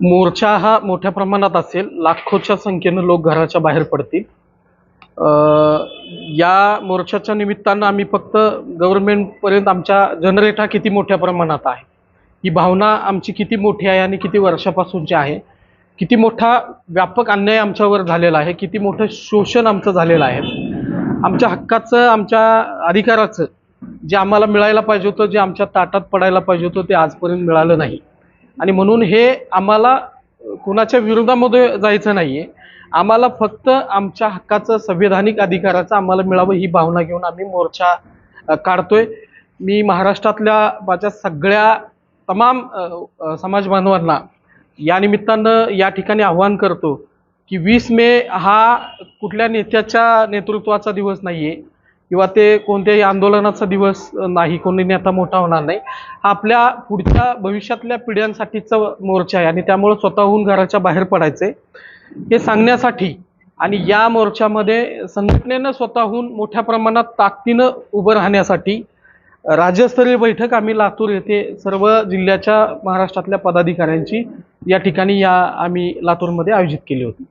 मोर्चा हा मोठ्या प्रमाणात असेल. लाखोच्या संख्येनं लोक घराच्या बाहेर पडतील. या मोर्चाच्या निमित्तानं आम्ही फक्त गव्हर्नमेंटपर्यंत आमच्या जनरेटा किती मोठ्या प्रमाणात आहे? ही भावना आमची किती मोठी आहे आणि किती वर्षापासूनची आहे? किती मोठा व्यापक अन्याय आमच्यावर झालेला आहे? किती मोठं शोषण आमचं झालेलं आहे? आमच्या हक्काचं आमच्या अधिकाराचं जे आम्हाला मिळायला पाहिजे होतं जे आमच्या ताटात पडायला पाहिजे होतं ते आजपर्यंत मिळालं नाही. आणि म्हणून हे आम्हाला कुणाच्या विरोधामध्ये जायचं नाही आहे आम्हाला फक्त आमच्या हक्काचं संविधानिक अधिकाराचं आम्हाला मिळावं ही भावना घेऊन आम्ही मोर्चा काढतोय. मी महाराष्ट्रातल्या माझ्या सगळ्या तमाम अ, समाज बांधवांना या निमित्तानं या ठिकाणी आव्हान करतो की वीस मे हा कुठल्या नेत्याच्या नेतृत्वाचा दिवस नाही आहे किंवा ते कोणत्याही आंदोलनाचा दिवस नाही कोणी नेता मोठा होणार नाही. हा आपल्या पुढच्या भविष्यातल्या पिढ्यांसाठीचा मोर्चा आहे आणि त्यामुळं स्वतःहून घराच्या बाहेर पडायचे हे सांगण्यासाठी आणि या मोर्चामध्ये संघटनेनं स्वतःहून मोठ्या प्रमाणात ताकदीनं उभं राहण्यासाठी राज्यस्तरीय बैठक आम्ही लातूर येथे सर्व जिल्ह्याच्या महाराष्ट्रातल्या पदाधिकाऱ्यांची या ठिकाणी या आम्ही लातूरमध्ये आयोजित केली होती.